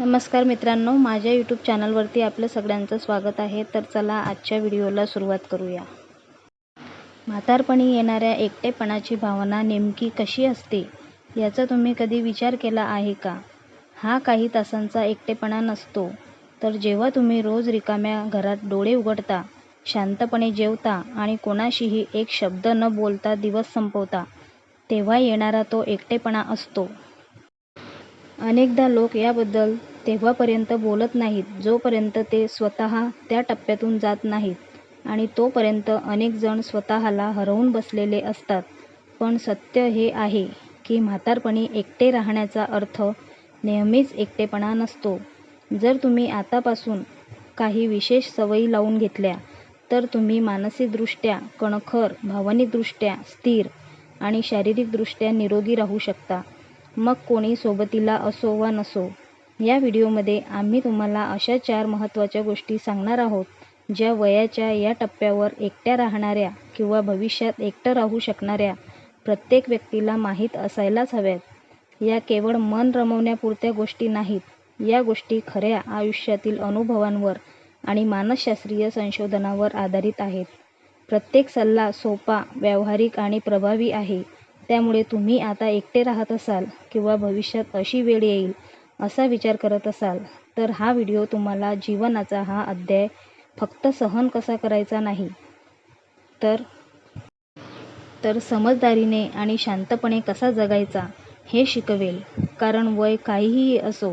नमस्कार मित्रांनो माझ्या यूट्यूब चॅनलवरती आपलं सगळ्यांचं स्वागत आहे. तर चला आजच्या व्हिडिओला सुरुवात करूया. म्हातारपणी येणाऱ्या एकटेपणाची भावना नेमकी कशी असते याचा तुम्ही कधी विचार केला आहे का? हा काही तासांचा एकटेपणा नसतो. तर जेव्हा तुम्ही रोज रिकाम्या घरात डोळे उघडता शांतपणे जेवता आणि कोणाशीही एक शब्द न बोलता दिवस संपवता तेव्हा येणारा तो एकटेपणा असतो. अनेकदा लोक याबद्दल तेव्हापर्यंत बोलत नाहीत जोपर्यंत ते स्वतः त्या टप्प्यातून जात नाहीत आणि तोपर्यंत अनेक जण स्वतःला हरवून बसलेले असतात. पण सत्य हे आहे की म्हातारपणी एकटे राहण्याचा अर्थ नेहमीच एकटेपणा नसतो. जर तुम्ही आतापासून काही विशेष सवयी लावून घेतल्या तर तुम्ही मानसिकदृष्ट्या कणखर भावनिकदृष्ट्या स्थिर आणि शारीरिकदृष्ट्या निरोगी राहू शकता. मग कोणी सोबतीला असो वा नसो या व्हिडिओमध्ये आम्ही तुम्हाला अशा चार महत्त्वाच्या गोष्टी सांगणार आहोत ज्या वयाच्या या टप्प्यावर एकट्या राहणाऱ्या किंवा भविष्यात एकटं राहू शकणाऱ्या प्रत्येक व्यक्तीला माहीत असायलाच हव्यात. या केवळ मन रमवण्यापुरत्या गोष्टी नाहीत या गोष्टी खऱ्या आयुष्यातील अनुभवांवर आणि मानसशास्त्रीय संशोधनावर आधारित आहेत. प्रत्येक सल्ला सोपा व्यावहारिक आणि प्रभावी आहे. त्यामुळे तुम्ही आता एकटे राहत असाल किंवा भविष्यात अशी वेळ येईल असा विचार करत असाल तर हा व्हिडिओ तुम्हाला जीवनाचा हा अध्याय फक्त सहन कसा करायचा नाही? तर तर समजदारीने आणि शांतपणे कसा जगायचा हे शिकवेल कारण वय काहीही असो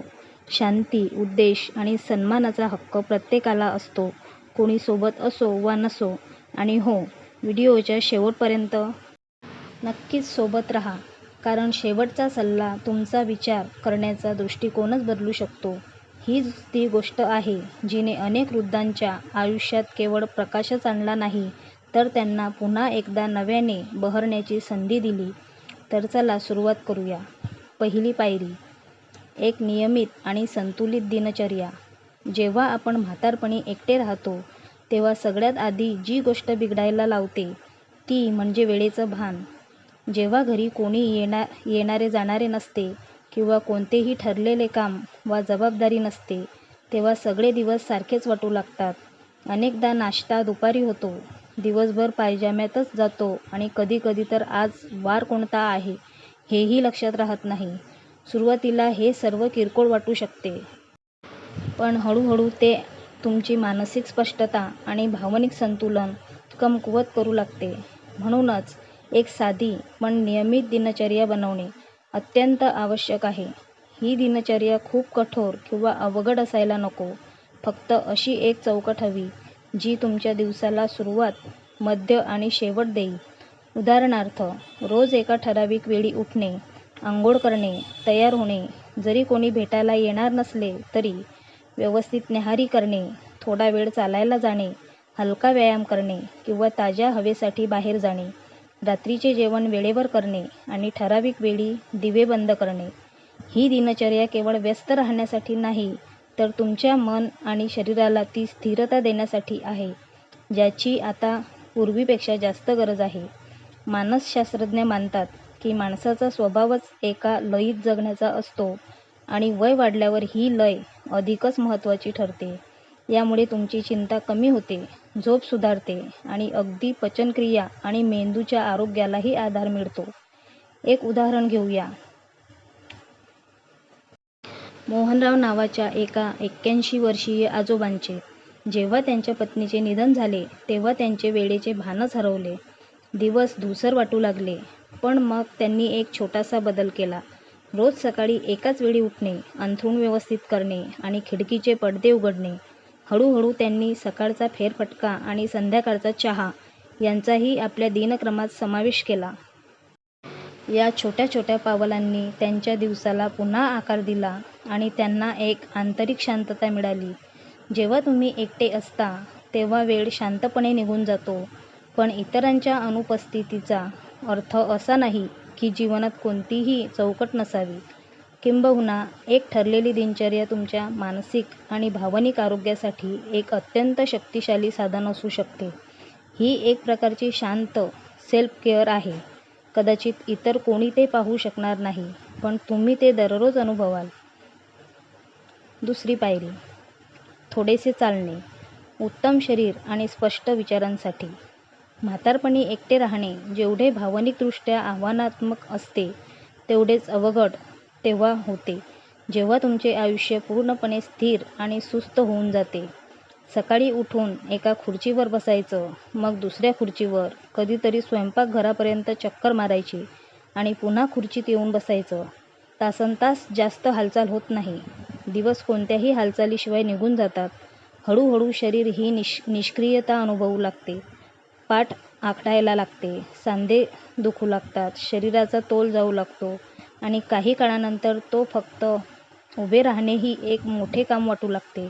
शांती उद्देश आणि सन्मानाचा हक्क प्रत्येकाला असतो. कोणी सोबत असो वा नसो आणि हो व्हिडिओच्या शेवटपर्यंत नक्कीच सोबत रहा. कारण शेवटचा सल्ला तुमचा विचार करण्याचा दृष्टिकोनच बदलू शकतो. हीच ती गोष्ट आहे जिने अनेक वृद्धांच्या आयुष्यात केवळ प्रकाशच आणला नाही तर त्यांना पुन्हा एकदा नव्याने बहरण्याची संधी दिली. तर चला सुरुवात करूया. पहिली पायरी एक नियमित आणि संतुलित दिनचर्या. जेव्हा आपण म्हातारपणी एकटे राहतो तेव्हा सगळ्यात आधी जी गोष्ट बिघडायला लावते ती म्हणजे वेळेचं भान. जेव्हा घरी कोणी येणार येणारे जाणारे नसते किंवा कोणतेही ठरलेले काम वा जबाबदारी नसते तेव्हा सगळे दिवस सारखेच वाटू लागतात. अनेकदा नाश्ता दुपारी होतो. दिवसभर पायजाम्यातच जातो आणि कधीकधी तर आज वार कोणता आहे हेही लक्षात राहत नाही. सुरुवातीला हे सर्व किरकोळ वाटू शकते. पण हळूहळू ते तुमची मानसिक स्पष्टता आणि भावनिक संतुलन कमकुवत करू लागते. म्हणूनच एक साधी पण नियमित दिनचर्या बनवणे अत्यंत आवश्यक आहे. ही दिनचर्या खूप कठोर किंवा अवघड असायला नको. फक्त अशी एक चौकट हवी जी तुमच्या दिवसाला सुरुवात मध्य आणि शेवट देईल. उदाहरणार्थ रोज एका ठराविक वेळी उठणे आंघोळ करणे तयार होणे जरी कोणी भेटायला येणार नसले तरी व्यवस्थित न्याहारी करणे थोडा वेळ चालायला जाणे हलका व्यायाम करणे किंवा ताज्या हवेसाठी बाहेर जाणे. रात्रीचे जेवण वेळेवर करणे आणि ठराविक वेळी दिवे बंद करणे. ही दिनचर्या केवळ व्यस्त राहण्यासाठी नाही तर तुमच्या मन आणि शरीराला ती स्थिरता देण्यासाठी आहे ज्याची आता पूर्वीपेक्षा जास्त गरज आहे. मानसशास्त्रज्ञ मानतात की माणसाचा स्वभावच एका लयीत जगण्याचा असतो आणि वय वाढल्यावर ही लय अधिकच महत्त्वाची ठरते. यामुळे तुमची चिंता कमी होते. झोप सुधारते आणि अगदी पचनक्रिया आणि मेंदूच्या आरोग्यालाही आधार मिळतो. एक उदाहरण घेऊया. मोहनराव नावाच्या एका एक्क्याऐंशी वर्षीय आजोबांचे. जेव्हा त्यांच्या पत्नीचे निधन झाले तेव्हा त्यांचे वेळेचे भानच हरवले. दिवस धुसर वाटू लागले पण मग त्यांनी एक छोटासा बदल केला. रोज सकाळी एकाच वेळी उठणे अंथरूण व्यवस्थित करणे आणि खिडकीचे पडदे उघडणे. हळूहळू त्यांनी सकाळचा फेरफटका आणि संध्याकाळचा चहा यांचाही आपल्या दिनक्रमात समावेश केला. या छोट्या छोट्या पावलांनी त्यांच्या दिवसाला पुन्हा आकार दिला आणि त्यांना एक आंतरिक शांतता मिळाली. जेव्हा तुम्ही एकटे असता तेव्हा वेळ शांतपणे निघून जातो. पण इतरांच्या अनुपस्थितीचा अर्थ असा नाही की जीवनात कोणतीही चौकट नसावी. किंबहुना एक ठरलेली दिनचर्या तुमच्या मानसिक आणि भावनिक आरोग्यासाठी एक अत्यंत शक्तिशाली साधन असू शकते. ही एक प्रकारची शांत सेल्फ केअर आहे. कदाचित इतर कोणी ते पाहू शकणार नाही पण तुम्ही ते दररोज अनुभवाल. दुसरी पायरी थोडेसे चालणे उत्तम शरीर आणि स्पष्ट विचारांसाठी. म्हातारपणी एकटे राहणे जेवढे भावनिकदृष्ट्या आव्हानात्मक असते तेवढेच अवघड तेव्हा होते. जेव्हा तुमचे आयुष्य पूर्णपणे स्थिर आणि सुस्त होऊन जाते. सकाळी उठून एका खुर्चीवर बसायचं मग दुसऱ्या खुर्चीवर कधीतरी स्वयंपाकघरापर्यंत चक्कर मारायची आणि पुन्हा खुर्चीत येऊन बसायचं. तासनतास जास्त हालचाल होत नाही. दिवस कोणत्याही हालचालीशिवाय निघून जातात. हळूहळू शरीर ही निष निष्क्रियता अनुभवू लागते. पाठ आखडायला लागते. सांधे दुखू लागतात. शरीराचा तोल जाऊ लागतो. आणि काही काळानंतर तो फक्त उभे राहणे ही एक मोठे काम वाटू लागते.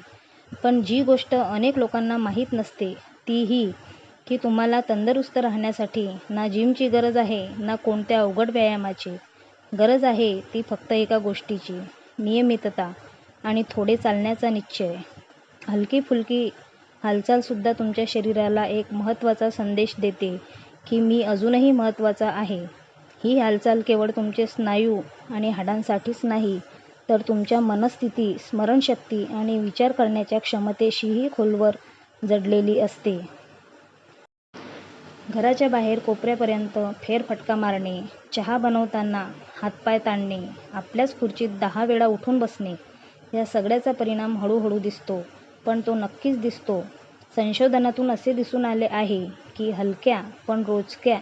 पण जी गोष्ट अनेक लोकांना माहीत नसते ती ही की तुम्हाला तंदुरुस्त राहण्यासाठी ना जिमची गरज आहे ना कोणत्या अवघड व्यायामाची गरज आहे ती फक्त एका गोष्टीची नियमितता आणि थोडे चालण्याचा निश्चय. हलकी फुलकी हालचालसुद्धा तुमच्या शरीराला एक महत्त्वाचा संदेश देते की मी अजूनही महत्त्वाचा आहे. ही हालचाल केवळ तुमचे स्नायू आणि हाडांसाठीच नाही तर तुमच्या मनस्थिती स्मरणशक्ती आणि विचार करण्याच्या क्षमतेशीही खोलवर जडलेली असते. घराच्या बाहेर कोपऱ्यापर्यंत फेरफटका मारणे चहा बनवताना हातपाय ताणणे आपल्याच खुर्चीत दहा वेळा उठून बसणे या सगळ्याचा परिणाम हळूहळू दिसतो पण तो नक्कीच दिसतो. संशोधनातून असे दिसून आले आहे की हलक्या पण रोजक्या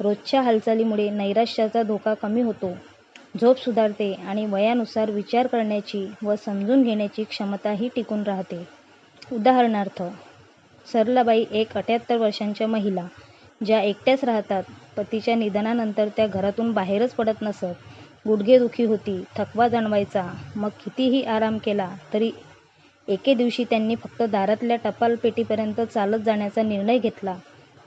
रोजच्या हालचालीमुळे नैराश्याचा धोका कमी होतो. झोप सुधारते आणि वयानुसार विचार करण्याची व समजून घेण्याची क्षमताही टिकून राहते. उदाहरणार्थ सरलाबाई एक अठ्याहत्तर वर्षांच्या महिला ज्या एकट्याच राहतात पतीच्या निधनानंतर त्या घरातून बाहेरच पडत नसत. गुडघेदुखी होती थकवा जाणवायचा. मग कितीही आराम केला तरी एके दिवशी त्यांनी फक्त दारातल्या टपाल पेटीपर्यंत चालत जाण्याचा निर्णय घेतला.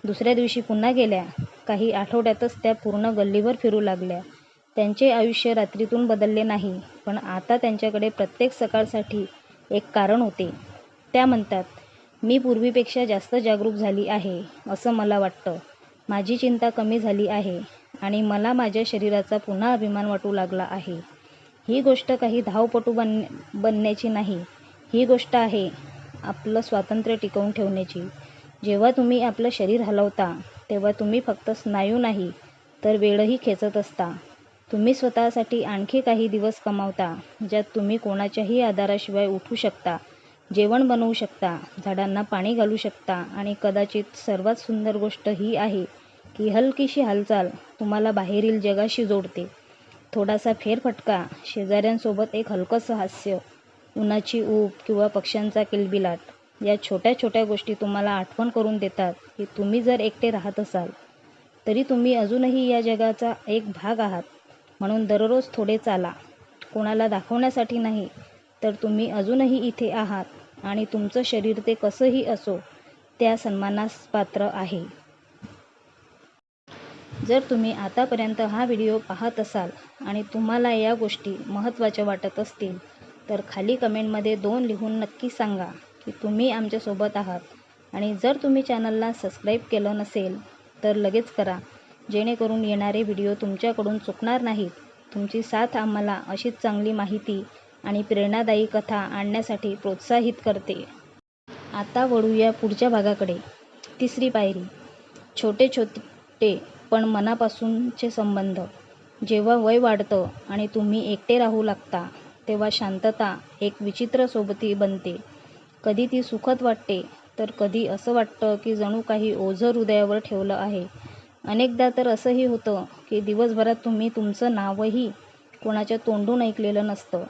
दुसऱ्या दिवशी पुन्हा गेल्या. काही आठवड्यातच त्या पूर्ण गल्लीभर फिरू लागल्या. त्यांचे आयुष्य रात्रीतून बदलले नाही पण आता त्यांच्याकडे प्रत्येक सकाळसाठी एक कारण होते. त्या म्हणतात मी पूर्वीपेक्षा जास्त जागरूक झाली आहे असं मला वाटतं. माझी चिंता कमी झाली आहे आणि मला माझ्या शरीराचा पुन्हा अभिमान वाटू लागला आहे. ही गोष्ट काही धावपटू बन बनण्याची नाही. ही गोष्ट आहे आपलं स्वातंत्र्य टिकवून ठेवण्याची. जेव्हा तुम्ही आपलं शरीर हलवता तेव्हा तुम्ही फक्त स्नायू नाही तर वेळही खेचत असता. तुम्ही स्वतःसाठी आणखी काही दिवस कमावता ज्यात तुम्ही कोणाच्याही आधाराशिवाय उठू शकता जेवण बनवू शकता झाडांना पाणी घालू शकता आणि कदाचित सर्वात सुंदर गोष्ट ही आहे की हलकीशी हालचाल तुम्हाला बाहेरील जगाशी जोडते. थोडासा फेरफटका शेजाऱ्यांसोबत एक हलकंसं हास्य उन्हाची ऊब किंवा पक्ष्यांचा किलबिलाट या छोट्या छोट्या गोष्टी तुम्हाला आठवण करून देतात की तुम्ही जर एकटे राहत असाल तरी तुम्ही अजूनही या जगाचा एक भाग आहात. म्हणून दररोज थोडे चाला. कोणाला दाखवण्यासाठी नाही तर तुम्ही अजूनही इथे आहात आणि तुमचं शरीर ते कसंही असो त्या सन्मानास पात्र आहे. जर तुम्ही आतापर्यंत हा व्हिडिओ पाहत असाल आणि तुम्हाला या गोष्टी महत्त्वाच्या वाटत असतील तर खाली कमेंटमध्ये दोन लिहून नक्की सांगा. की तुम्ही आमच्यासोबत आहात. आणि जर तुम्ही चॅनलला सबस्क्राईब केलं नसेल तर लगेच करा. जेणेकरून येणारे व्हिडिओ तुमच्याकडून चुकणार नाहीत. तुमची साथ आम्हाला अशीच चांगली माहिती आणि प्रेरणादायी कथा आणण्यासाठी प्रोत्साहित करते. आता वळूया पुढच्या भागाकडे. तिसरी पायरी. छोटे छोटे पण मनापासूनचे संबंध. जेव्हा वय वाढतं आणि तुम्ही एकटे राहू लागता तेव्हा शांतता एक विचित्र सोबती बनते. कधी ती सुखद वाटते तर कधी असं वाटतं की जणू काही ओझं हृदयावर ठेवलं आहे. अनेकदा तर असंही होतं की दिवसभरात तुम्ही तुमचं नावही कोणाच्या तोंडून ऐकलेलं नसतं.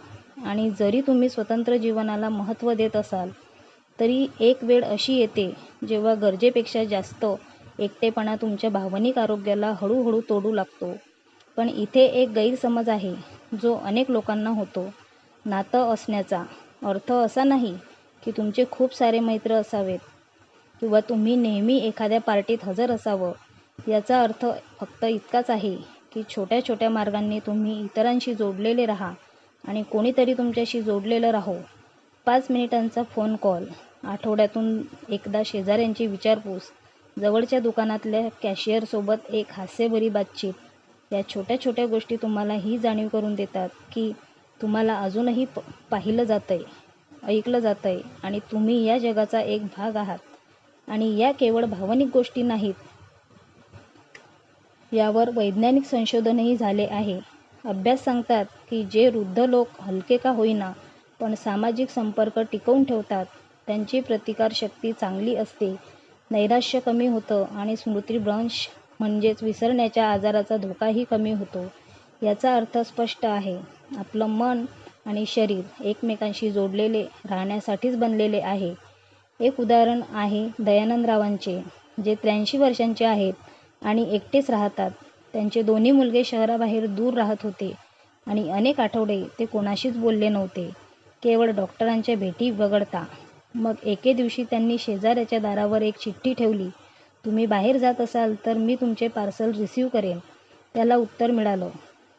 आणि जरी तुम्ही स्वतंत्र जीवनाला महत्त्व देत असाल तरी एक वेळ अशी येते जेव्हा गरजेपेक्षा जास्त एकटेपणा तुमच्या भावनिक आरोग्याला हळूहळू तोडू लागतो. पण इथे एक गैरसमज आहे जो अनेक लोकांना होतो. नातं असण्याचा अर्थ असा नाही की तुमचे खूप सारे मैत्र असावेत किंवा तुम्ही नेहमी एखाद्या पार्टीत हजर असावं. याचा अर्थ फक्त इतकाच आहे की छोट्या छोट्या मार्गांनी तुम्ही इतरांशी जोडलेले राहा आणि कोणीतरी तुमच्याशी जोडलेलं राहो. पाच मिनिटांचा फोन कॉल आठवड्यातून एकदा शेजाऱ्यांची विचारपूस जवळच्या दुकानातल्या कॅशियरसोबत एक हास्यभरी बातचीत या छोट्या छोट्या गोष्टी तुम्हाला ही जाणीव करून देतात की तुम्हाला अजूनही प पाहिलं जातं आहे ऐकलं जातंय आणि तुम्ही या जगाचा एक भाग आहात. आणि या केवळ भावनिक गोष्टी नाहीत. यावर वैज्ञानिक संशोधनही झाले आहे. अभ्यास सांगतात की जे वृद्ध लोक हलके का होईना पण सामाजिक संपर्क टिकवून ठेवतात त्यांची प्रतिकारशक्ती चांगली असते. नैराश्य कमी होतं आणि स्मृतिभ्रंश म्हणजेच विसरण्याच्या आजाराचा धोकाही कमी होतो. याचा अर्थ स्पष्ट आहे. आपलं मन आणि शरीर एकमेकांशी जोडलेले राहण्यासाठीच बनलेले आहे. एक उदाहरण आहे दयानंदरावांचे जे त्र्याऐंशी वर्षांचे आहेत आणि एकटेच राहतात. त्यांचे दोन्ही मुलगे शहराबाहेर दूर राहत होते आणि अनेक आठवडे ते कोणाशीच बोलले नव्हते केवळ डॉक्टरांच्या भेटी वगळता. मग एके दिवशी त्यांनी शेजाऱ्याच्या दारावर एक चिठ्ठी ठेवली तुम्ही बाहेर जात असाल तर मी तुमचे पार्सल रिसीव करेन. त्याला उत्तर मिळालं.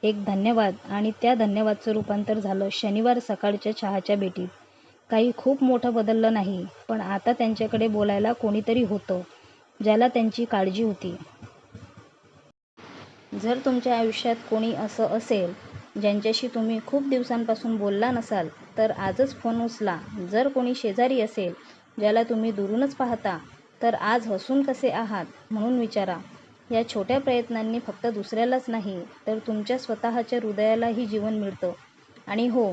एक धन्यवाद. आणि त्या धन्यवादचं रूपांतर झालं शनिवार सकाळच्या चहाच्या भेटीत. काही खूप मोठं बदललं नाही पण आता त्यांच्याकडे बोलायला कोणीतरी होतं ज्याला त्यांची काळजी होती. जर तुमच्या आयुष्यात कोणी असं असेल ज्यांच्याशी तुम्ही खूप दिवसांपासून बोलला नसाल तर आजच फोन उचला. जर कोणी शेजारी असेल ज्याला तुम्ही दुरूनच पाहता तर आज हसून कसे आहात म्हणून विचारा. या छोट्या प्रयत्नांनी फक्त दुसऱ्यालाच नाही तर तुमच्या स्वतःच्या हृदयालाही जीवन मिळतं. आणि हो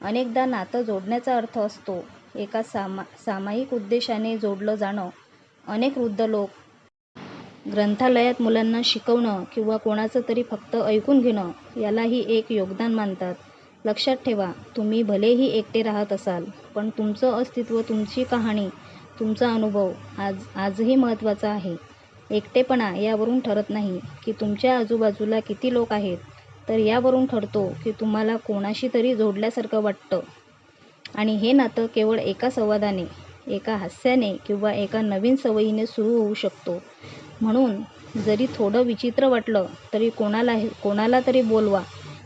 अनेकदा नातं जोडण्याचा अर्थ असतो एका सामा सामायिक उद्देशाने जोडलं जाणं. अनेक वृद्ध लोक ग्रंथालयात मुलांना शिकवणं किंवा कोणाचं तरी फक्त ऐकून घेणं यालाही एक योगदान मानतात. लक्षात ठेवा तुम्ही भलेही एकटे राहत असाल पण तुमचं अस्तित्व तुमची कहाणी तुमचा अनुभव आज आजही महत्त्वाचा आहे. एकटेपणा यावरून ठरत नाही की तुमच्या आजूबाजूला किती लोक आहेत तर यावरून ठरतो की तुम्हाला कोणाशी तरी जोडल्यासारखं वाटतं. आणि हे नातं केवळ एका संवादाने एका हास्याने किंवा एका नवीन सवयीने सुरू होऊ शकतो. म्हणून जरी थोडं विचित्र वाटलं तरी कोणाला कोणाला तरी बोलवा.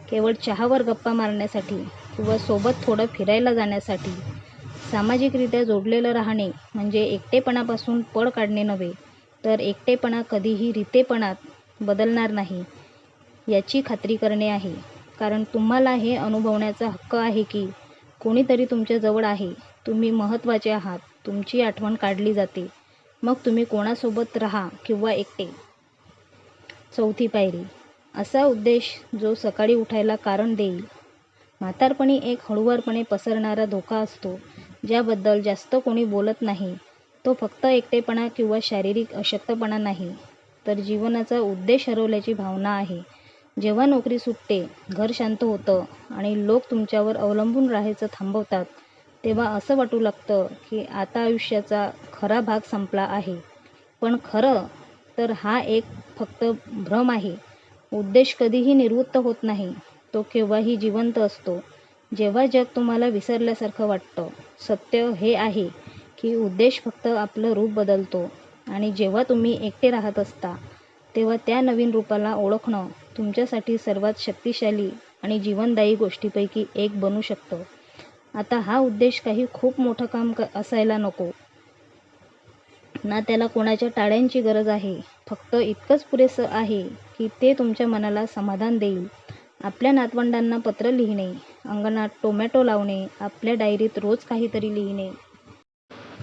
केवळ चहावर गप्पा मारण्यासाठी किंवा सोबत थोडं फिरायला जाण्यासाठी. सामाजिकरित्या जोडलेलं राहणे म्हणजे एकटेपणापासून पळ काढणे नव्हे तर एकटेपणा कधीही रितेपणात बदलणार नाही याची खात्री करणे आहे. कारण तुम्हाला हे अनुभवण्याचा हक्क आहे की कोणीतरी तुमच्याजवळ आहे तुम्ही महत्त्वाचे आहात तुमची आठवण काढली जाते. मग तुम्ही कोणासोबत राहा किंवा एकटे? चौथी पायरी. असा उद्देश जो सकाळी उठायला कारण देईल. म्हातारपणी एक हळुवारपणे पसरणारा धोका असतो ज्याबद्दल जास्त कोणी बोलत नाही. तो फक्त एकटेपणा किंवा शारीरिक अशक्तपणा नाही तर जीवनाचा उद्देश हरवल्याची भावना आहे. जेव्हा नोकरी सुटते घर शांत होतं आणि लोक तुमच्यावर अवलंबून राहायचं थांबवतात तेव्हा असं वाटू लागतं की आता आयुष्याचा खरा भाग संपला आहे. पण खरं तर हा एक फक्त भ्रम आहे. उद्देश कधीही निवृत्त होत नाही तो केव्हाही जिवंत असतो. जेव्हा जग तुम्हाला विसरल्यासारखं वाटतं सत्य हे आहे. की उद्देश फक्त आपलं रूप बदलतो. आणि जेव्हा तुम्ही एकटे राहत असता तेव्हा त्या नवीन रूपाला ओळखणं तुमच्यासाठी सर्वात शक्तिशाली आणि जीवनदायी गोष्टीपैकी एक बनू शकतं. आता हा उद्देश काही खूप मोठं काम क असायला नको. ना त्याला कोणाच्या टाळ्यांची गरज आहे. फक्त इतकंच पुरेसं आहे की ते तुमच्या मनाला समाधान देईल. आपल्या नातवंडांना पत्र लिहिणे अंगणात टोमॅटो लावणे आपल्या डायरीत रोज काहीतरी लिहिणे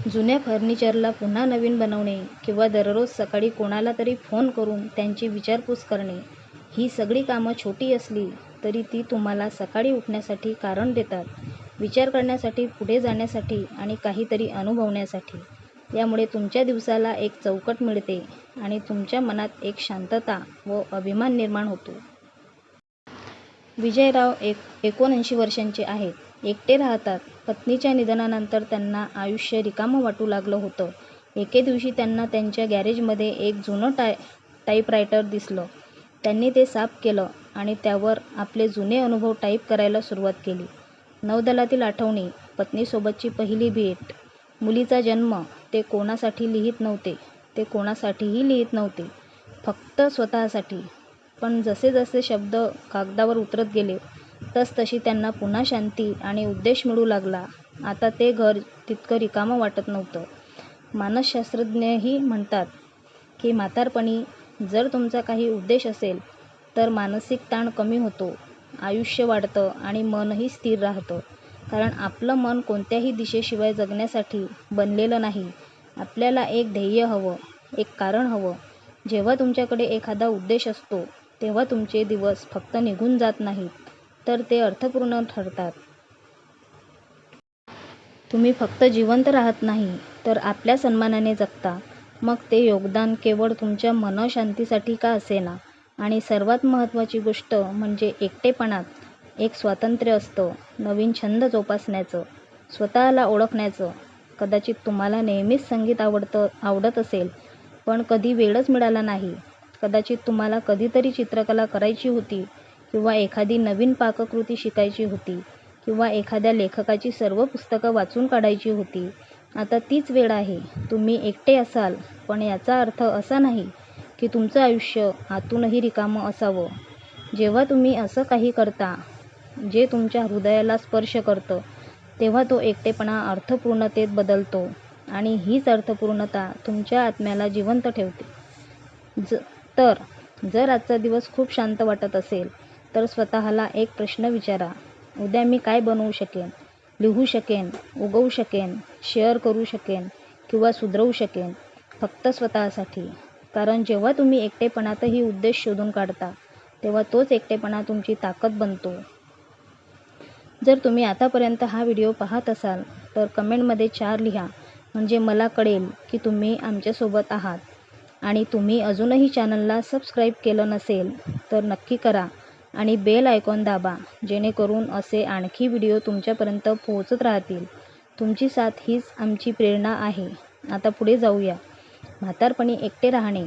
जुन्या फर्निचरला पुन्हा नवीन बनवणे किंवा दररोज सकाळी कोणाला तरी फोन करून त्यांची विचारपूस करणे ही सगळी कामं छोटी असली तरी ती तुम्हाला सकाळी उठण्यासाठी कारण देतात विचार करण्यासाठी पुढे जाण्यासाठी आणि काहीतरी अनुभवण्यासाठी. यामुळे तुमच्या दिवसाला एक चौकट मिळते आणि तुमच्या मनात एक शांतता व अभिमान निर्माण होतो. विजयराव एक एकोणऐंशी वर्षांचे आहेत. एकटे राहतात. पत्नीच्या निधनानंतर त्यांना आयुष्य रिकामं वाटू लागलं होतं. एके दिवशी त्यांना त्यांच्या गॅरेजमध्ये एक जुनं टाय टाईपरायटर दिसलं. त्यांनी ते साफ केलं आणि त्यावर आपले जुने अनुभव टाईप करायला सुरुवात केली. नौदलातील आठवणी पत्नीसोबतची पहिली भेट मुलीचा जन्म ते कोणासाठी लिहित नव्हते ते कोणासाठीही लिहित नव्हते फक्त स्वतःसाठी. पण जसे जसे शब्द कागदावर उतरत गेले तसतशी त्यांना पुन्हा शांती आणि उद्देश मिळू लागला. आता ते घर तितकं रिकामं वाटत नव्हतं. मानसशास्त्रज्ञही म्हणतात की म्हातारपणी जर तुमचा काही उद्देश असेल तर मानसिक ताण कमी होतो आयुष्य वाढतं आणि मनही स्थिर राहतं. कारण आपलं मन कोणत्याही दिशेशिवाय जगण्यासाठी बनलेलं नाही. आपल्याला एक ध्येय हवं एक कारण हवं. जेव्हा तुमच्याकडे एखादा उद्देश असतो तेव्हा तुमचे दिवस फक्त निघून जात नाहीत. तर ते अर्थपूर्ण ठरतात. तुम्ही फक्त जिवंत राहत नाही तर आपल्या सन्मानाने जगता. मग ते योगदान केवळ तुमच्या मनशांतीसाठी का असेना? आणि सर्वात महत्त्वाची गोष्ट म्हणजे एकटेपणात एक स्वातंत्र्य असतं नवीन छंद जोपासण्याचं स्वतःला ओळखण्याचं. कदाचित तुम्हाला नेहमीच संगीत आवडतं आवडत असेल पण कधी वेळच मिळाला नाही. कदाचित तुम्हाला कधीतरी चित्रकला करायची होती किंवा एखादी नवीन पाककृती शिकायची होती किंवा एखाद्या लेखकाची सर्व पुस्तकं वाचून काढायची होती आता तीच वेळ आहे. तुम्ही एकटे असाल पण याचा अर्थ असा नाही की तुमचं आयुष्य आतूनही रिकामं असावं. जेव्हा तुम्ही असं काही करता जे तुमच्या हृदयाला स्पर्श करतं तेव्हा तो एकटेपणा अर्थपूर्णतेत बदलतो आणि हीच अर्थपूर्णता तुमच्या आत्म्याला जिवंत ठेवते. ज तर जर आजचा दिवस खूप शांत वाटत असेल तर स्वतःला एक प्रश्न विचारा. उद्या मी काय बनवू शकेन? लिहू शकेन? उगवू शकेन? शेअर करू शकेन? किंवा सुधरवू शकेन? फक्त स्वतःसाठी. कारण जेव्हा तुम्ही एकटेपणातही उद्देश शोधून काढता तेव्हा तोच एकटेपणा तुमची ताकद बनतो. जर तुम्ही आतापर्यंत हा व्हिडिओ पाहत असाल तर कमेंटमध्ये चार लिहा. म्हणजे मला कळेल की तुम्ही आमच्यासोबत आहात. आणि तुम्ही अजूनही चॅनलला सबस्क्राईब केलं नसेल तर नक्की करा. आणि बेल आयकॉन दाबा जेणेकरून असे आणखी व्हिडिओ तुमच्यापर्यंत पोहोचत राहतील. तुमची साथ हीच आमची प्रेरणा आहे. आता पुढे जाऊया. म्हातारपणी एकटे राहणे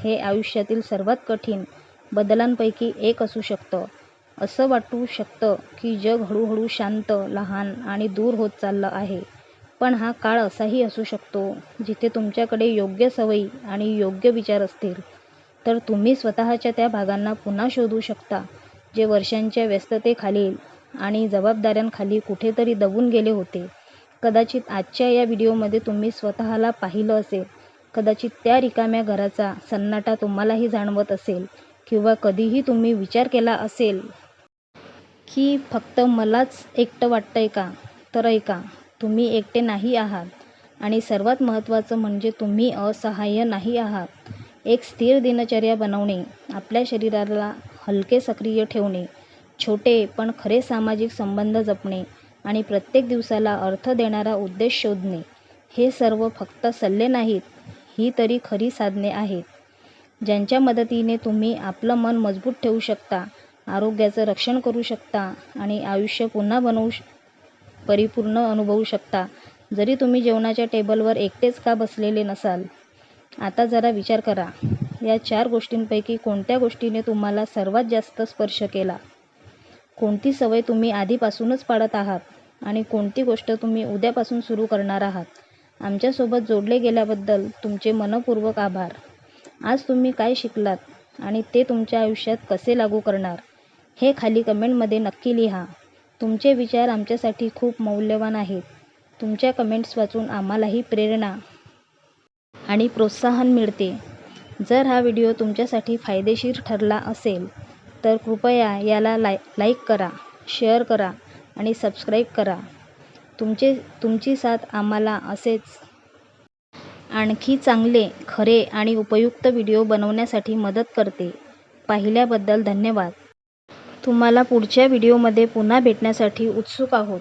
हे आयुष्यातील सर्वात कठीण बदलांपैकी एक असू शकतं. असं वाटू शकतं की जग हळूहळू शांत लहान आणि दूर होत चाललं आहे. पण हा काळ असाही असू शकतो जिथे तुमच्याकडे योग्य सवयी आणि योग्य विचार असतील. तर तुम्ही स्वतःच्या त्या भागांना पुन्हा शोधू शकता. जे वर्षांच्या व्यस्ततेखाली आणि जबाबदाऱ्यांखाली कुठेतरी दबून गेले होते. कदाचित आजच्या या व्हिडिओमध्ये तुम्ही स्वतःला पाहिलं असेल. कदाचित त्या रिकाम्या घराचा सन्नाटा तुम्हालाही जाणवत असेल किंवा कधीही तुम्ही विचार केला असेल की फक्त मलाच एकटं वाटतंय का? तर ऐका तुम्ही एकटे नाही आहात आणि सर्वात महत्त्वाचं म्हणजे तुम्ही असहाय्य नाही आहात. एक स्थिर दिनचर्या बनवणे आपल्या शरीराला हलके सक्रिय ठेवणे छोटे पण खरे सामाजिक संबंध जपणे आणि प्रत्येक दिवसाला अर्थ देणारा उद्देश शोधणे हे सर्व फक्त सल्ले नाहीत ही तरी खरी साधने आहेत. ज्यांच्या मदतीने तुम्ही आपलं मन मजबूत ठेवू शकता आरोग्याचं रक्षण करू शकता आणि आयुष्य पुन्हा बनवू श परिपूर्ण अनुभवू शकता. जरी तुम्ही जेवणाच्या टेबलवर एकटेच का बसलेले नसाल आता जरा विचार करा. या चार गोष्टींपैकी कोणत्या गोष्टीने तुम्हाला सर्वात जास्त स्पर्श केला? कोणती सवय तुम्ही आधीपासूनच पाळत आहात? आणि कोणती गोष्ट तुम्ही उद्यापासून सुरू करणार आहात? आमच्यासोबत जोडले गेल्याबद्दल तुमचे मनपूर्वक आभार. आज तुम्ही काय शिकलात? आणि ते तुमच्या आयुष्यात कसे लागू करणार? हे खाली कमेंटमध्ये नक्की लिहा. तुमचे विचार आमच्यासाठी खूप मौल्यवान आहेत. तुमच्या कमेंट्स वाचून आम्हालाही प्रेरणा आणि प्रोत्साहन मिळते. जर हा व्हिडिओ तुमच्यासाठी फायदेशीर ठरला असेल तर कृपया याला लाय लाईक करा शेअर करा आणि सबस्क्राईब करा. तुमचे तुमची साथ आम्हाला असेच आणखी चांगले खरे आणि उपयुक्त व्हिडिओ बनवण्यासाठी मदत करते. पाहिल्याबद्दल धन्यवाद. तुम्हाला पुढच्या व्हिडिओमध्ये पुन्हा भेटण्यासाठी उत्सुक आहोत.